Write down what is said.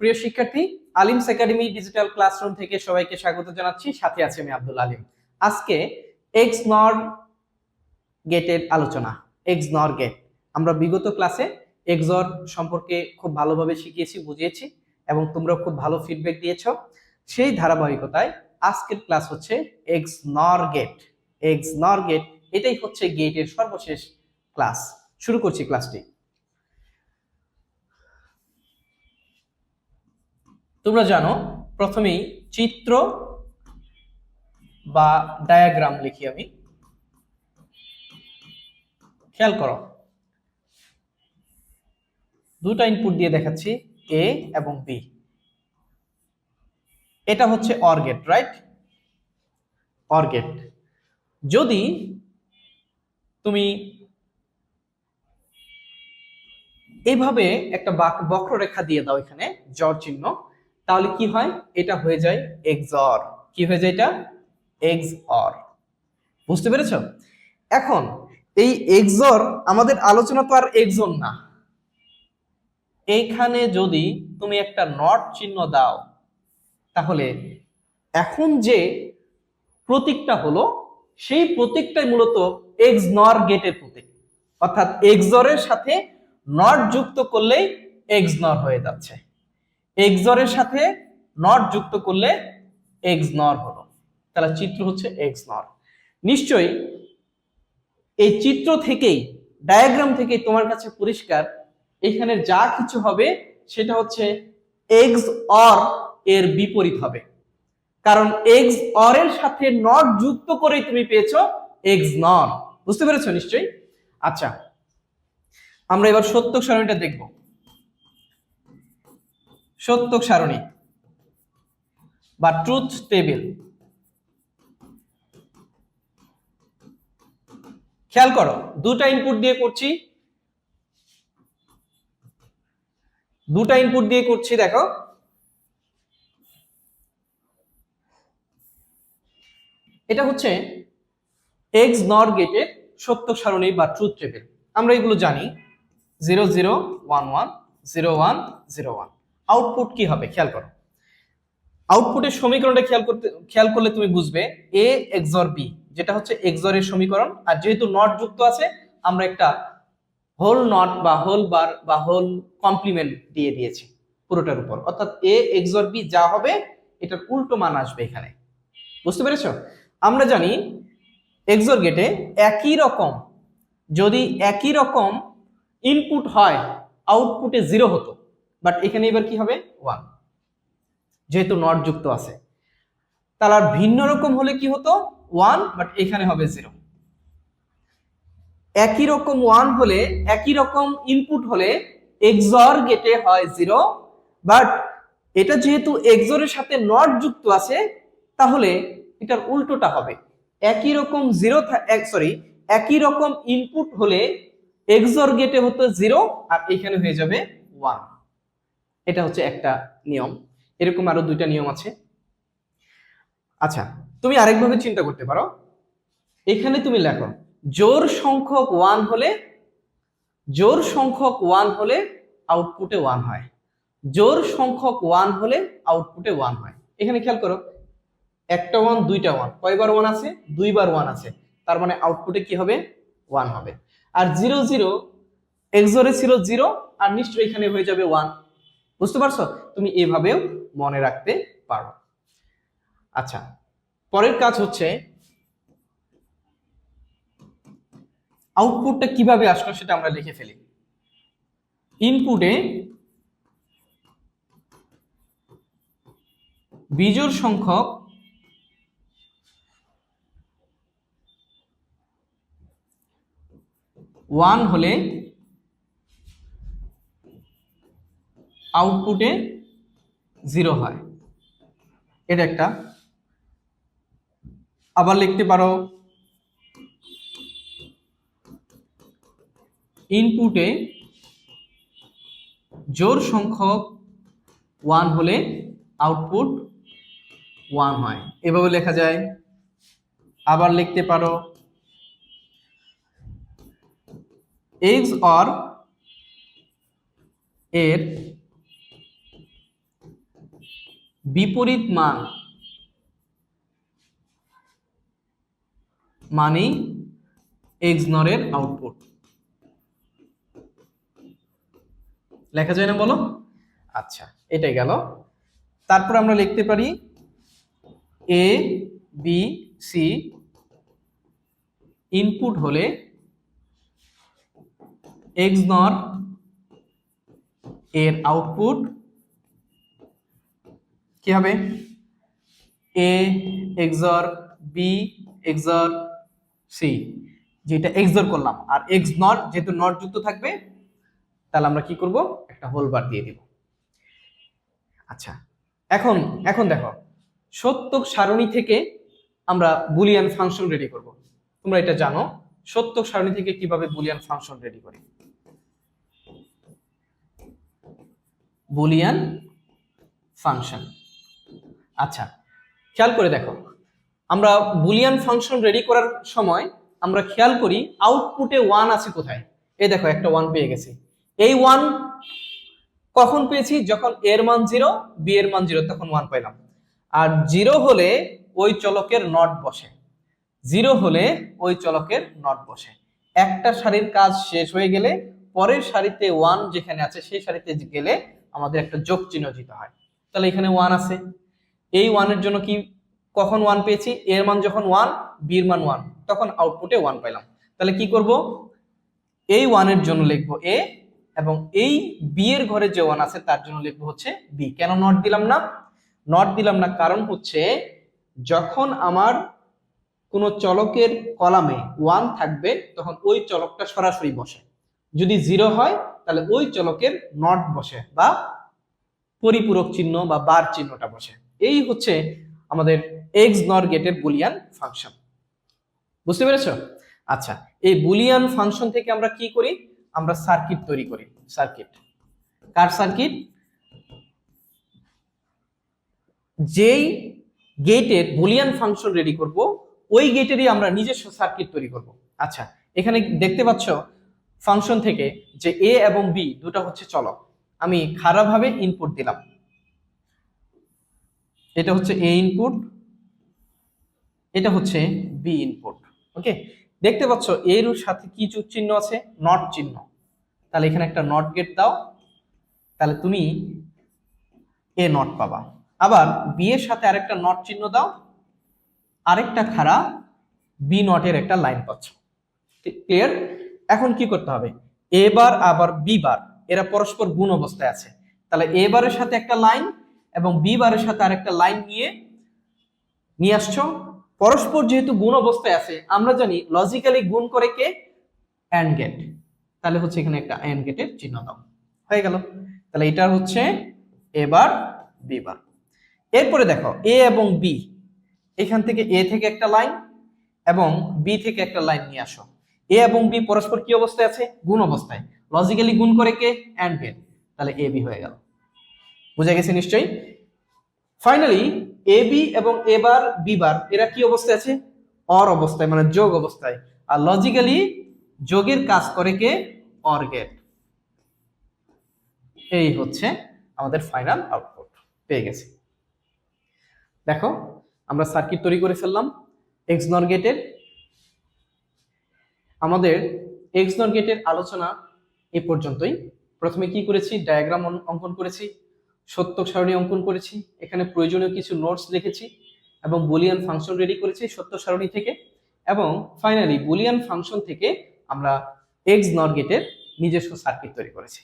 প্রিয় শিক্ষার্থী, আলিমস academy digital classroom থেকে সবাইকে স্বাগত জানাচ্ছি। সাথে আছি আমি আব্দুল আলিম। আজকে এক্স নর গেটের আলোচনা এক্স নর গেট। আমরা বিগত ক্লাসে এক্সর সম্পর্কে খুব ভালোভাবে শিখিয়েছি, বুঝিয়েছি এবং তোমরা খুব ভালো ফিডব্যাক দিয়েছ। সেই ধারাবাহিকতায় আজকের ক্লাস হচ্ছে এক্স নর গেট। এক্স নর গেট, এটাই হচ্ছে গেটের সর্বশেষ ক্লাস। শুরু করছি ক্লাসটি। তোমরা জানো, প্রথমেই চিত্র বা ডায়াগ্রাম লিখি আমি। খেয়াল করো। দুটা ইনপুট দিয়ে দেখাচ্ছি এ এবং বি এটা হচ্ছে or gate right or gate যদি তুমি এইভাবে একটা বাক- বক্ররেখা দিয়ে দাও এখানে জ্বর চিহ্ন তাহলে কি হয়? এটা হয়ে যায় এক্সর কি হয়ে যায় এটা? এক্স অর বুঝতে পেরেছ? এখন, এই এক্সর আমাদের আলোচনা তো আর এক্সন না। এইখানে যদি তুমি একটা নট চিহ্ন দাও, তাহলে এখন যে প্রতীকটা হলো, সেই প্রতীকটাই মূলত এক্স নর গেটের প্রতীক। অর্থাৎ এক্সরের সাথে নট যুক্ত করলেই এক্স নর হয়ে যাচ্ছে। এক্সরের সাথে নট যুক্ত করলে এক্স নর হলো। তাহলে চিত্র হচ্ছে এক্স নর নিশ্চয়ই এই চিত্র থেকেই, ডায়াগ্রাম থেকেই তোমার কাছে পরিষ্কার, এখানে যা কিছু হবে সেটা হচ্ছে এক্স অর এর বিপরীত হবে। কারণ এক্স অর এর সাথে নট যুক্ত করেই তুমি পেয়েছ এক্স নর বুঝতে পেরেছ নিশ্চয়ই? আচ্ছা আমরা এবার সত্যক সারণীটা দেখব। সত্যক সারণী বা ট্রুথ টেবিল খেয়াল করো, দুটা ইনপুট দিয়ে করছি। দুটা ইনপুট দিয়ে করছি, দেখো। এটা হচ্ছে এক্স নর গেটের সত্য সারণী বা ট্রুথ টেবিল আমরা এগুলো জানি। Zero zero one one zero one zero one output কি হবে? খেয়াল করো। আউটপুটের সমীকরণটা খেয়াল করতে, খেয়াল করলে তুমি বুঝবে এ এক্সর বি যেটা হচ্ছে এক্সরের সমীকরণ। আর যেহেতু নট যুক্ত আছে, আমরা একটা হোল নট বা হোল বার বা হোল কমপ্লিমেন্ট দিয়ে দিয়েছি পুরোটার উপর। অর্থাৎ এ এক্সর বি যা হবে, এটার উল্টো মান আসবে এখানে। বুঝতে পেরেছ? আমরা জানি এক্সর গেটে একই রকম, যদি একই রকম ইনপুট হয় আউটপুটে জিরো হতো। বাট এখানে এবার কি হবে? ওয়ান যেহেতু নট যুক্ত আছে। তাহলে আর ভিন্ন রকম হলে কি হতো? ওয়ান বাট এখানে হবে জিরো একই রকম ওয়ান হলে, একই রকম ইনপুট হলে এক্সর গেটে হয় জিরো বাট এটা যেহেতু এক্সরের সাথে নট যুক্ত আছে, তাহলে এটার উল্টোটা হবে। একই রকম জিরো সরি একই রকম ইনপুট হলে এক্সর গেটে হতো জিরো আর এখানে হয়ে যাবে ওয়ান এটা হচ্ছে একটা নিয়ম। এরকম আরও দুইটা নিয়ম আছে। আচ্ছা তুমি আরেকভাবে চিন্তা করতে পারো। এখানে তুমি লেখো, জোর সংখ্যক ওয়ান হলে, জোর সংখ্যক ওয়ান হলে আউটপুটে ওয়ান হয়। জোর সংখ্যক ওয়ান হলে আউটপুটে ওয়ান হয়। এখানে খেয়াল করো, একটা ওয়ান দুইটা ওয়ান কয়বার ওয়ান আছে? দুইবার ওয়ান আছে। তার মানে আউটপুটে কি হবে? ওয়ান হবে। আর জিরো জিরো এক্সরে ছিল জিরো আর নিশ্চয়ই এখানে হয়ে যাবে ওয়ান বুঝতে পারছ? তুমি এভাবেও মনে রাখতে পারো। আচ্ছা পরের কাজ হচ্ছে আউটপুটটা কীভাবে আসলো সেটা আমরা লিখে ফেলি। ইনপুটে বিজোড় সংখ্যক ওয়ান হলে আউটপুটে জিরো হয়। এটা একটা। আবার লিখতে পারো, ইনপুটে জোর সংখ্যক ওয়ান হলে আউটপুট ওয়ান হয়। এভাবে লেখা যায়। আবার লিখতে পারো, এক্স অর এর বিপরীত মান। মানেই এক্সনরের আউটপুট লেখা যায় না বলো? আচ্ছা এটাই গেল। তারপর আমরা লিখতে পারি এ বি সি ইনপুট হলে এক্স নর এর আউটপুট কি হবে? A XOR B XOR C যেটা এক্সর করলাম। আর এক্স নট যেহেতু নট যুক্ত থাকবে, তাহলে আমরা কি করব? একটা হোল বার দিয়ে দিব। আচ্ছা এখন এখন দেখো, সত্যক সারণী থেকে আমরা বুলিয়ান ফাংশন রেডি করব। তোমরা এটা জানো, সত্যক সারণী থেকে কীভাবে বুলিয়ান ফাংশন রেডি করি? বুলিয়ান ফাংশন আচ্ছা খেয়াল করে দেখো। আমরা বুলিয়ান ফাংশন রেডি করার সময় আমরা খেয়াল করি আউটপুটে ওয়ান আছে কোথায়? এই দেখো, একটা ওয়ান পেয়ে গেছি। এই ওয়ান কখন পেয়েছি? যখন এর মান জিরো বি এর মান জিরো তখন ওয়ান পাইলাম আর জিরো হলে ওই চলকের নট বসে। জিরো হলে ওই চলকের নট বসে। একটা সারির কাজ শেষ হয়ে গেলে পরের সারিতে ওয়ান যেখানে আছে, সেই সারিতে গেলে আমাদের একটা যোগ চিহ্ন দিতে হয়। তাহলে এখানে ওয়ান আছে। এই ওয়ানের জন্য কি কখন ওয়ান পেয়েছি? এর মান যখন ওয়ান বির মান ওয়ান তখন আউটপুটে ওয়ান পাইলাম। তাহলে কি করব? এই ওয়ানের জন্য লিখব এ এবং এই বি এর ঘরে যে ওয়ান আছে, তার জন্য লিখব হচ্ছে বি কেন নট দিলাম না? নট দিলাম না, কারণ হচ্ছে যখন আমার কোনো চলকের কলামে ওয়ান থাকবে, তখন ওই চলকটা সরাসরি বসে। যদি জিরো হয়, তাহলে ওই চলকের নট বসে বা পরিপূরক চিহ্ন বা বার চিহ্নটা বসে। এই হচ্ছে আমাদের এক্স নর গেটের বুলিয়ান ফাংশন। বুঝতে পেরেছ? আচ্ছা এই বুলিয়ান ফাংশন থেকে আমরা কি করি? আমরা সার্কিট তৈরি করি, সার্কিট। কার সার্কিট? যেই গেটের বুলিয়ান ফাংশন রেডি করব, ওই গেটেরই আমরা নিজস্ব সার্কিট তৈরি করব। আচ্ছা এখানে দেখতে পাচ্ছ ফাংশন থেকে যে এ এবং বি দুটো হচ্ছে চলক। আমি খারাপভাবে ইনপুট দিলাম। এটা হচ্ছে এ ইনপুট এটা হচ্ছে বি ইনপুট ওকে দেখতে পাচ্ছ, এর সাথে কি চিহ্ন আছে? নট চিহ্ন। তাহলে এখানে একটা নট গেট দাও, তাহলে তুমি এ নট পাবা। আবার বি এর সাথে আরেকটা নট চিহ্ন দাও, আরেকটা খাড়া বি নটের একটা লাইন পাচ্ছ। ক্লিয়ার এখন কি করতে হবে? এ বার, আবার বি বার, এরা পরস্পর গুণ অবস্থায় আছে। তাহলে এ বারের সাথে একটা লাইন এবং বি বারের সাথে আরেকটা লাইন নিয়ে নিয়ে আসছো। পরস্পর যেহেতু গুণ অবস্থায় আছে, আমরা জানি লজিক্যালি গুণ করে কে? অ্যান্ড গেট তাহলে হচ্ছে এখানে একটা অ্যান্ড গেটের চিহ্ন দাও। হয়ে গেল। তাহলে এটা হচ্ছে এবার বি বার। এরপরে দেখো এ এবং বি এখান থেকে এ থেকে একটা লাইন এবং বি থেকে একটা লাইন নিয়ে আসো। এ এবং বি পরস্পর কি অবস্থায় আছে? গুণ অবস্থায়। লজিক্যালি গুণ করে কে? অ্যান্ড গেট তাহলে এ বি হয়ে গেল। বুঝা গেছে নিশ্চয়ই? ফাইনালি এ বি এবং এ বার বি বার এরা কি অবস্থায় আছে? অর অবস্থায় মানে যোগ অবস্থায়। আর লজিক্যালি যোগের কাজ করে কে? অর গেট এই হচ্ছে আমাদের ফাইনাল আউটপুট পেয়ে গেছি। দেখো, আমরা সার্কিট তৈরি করে ফেললাম এক্স নর গেটের আমাদের এক্স নর গেটের আলোচনা এ পর্যন্তই। প্রথমে কি করেছি? ডায়াগ্রাম অঙ্কন করেছি। সত্যক সারণী অঙ্কন করেছি, এখানে প্রয়োজনীয় কিছু নোটস লিখেছি এবং বুলিয়ান ফাংশন রেডি করেছি সত্য সারণী থেকে এবং ফাইনালি বুলিয়ান ফাংশন থেকে আমরা এক্স নর্গেটের নিজস্ব সার্কিট তৈরি করেছি।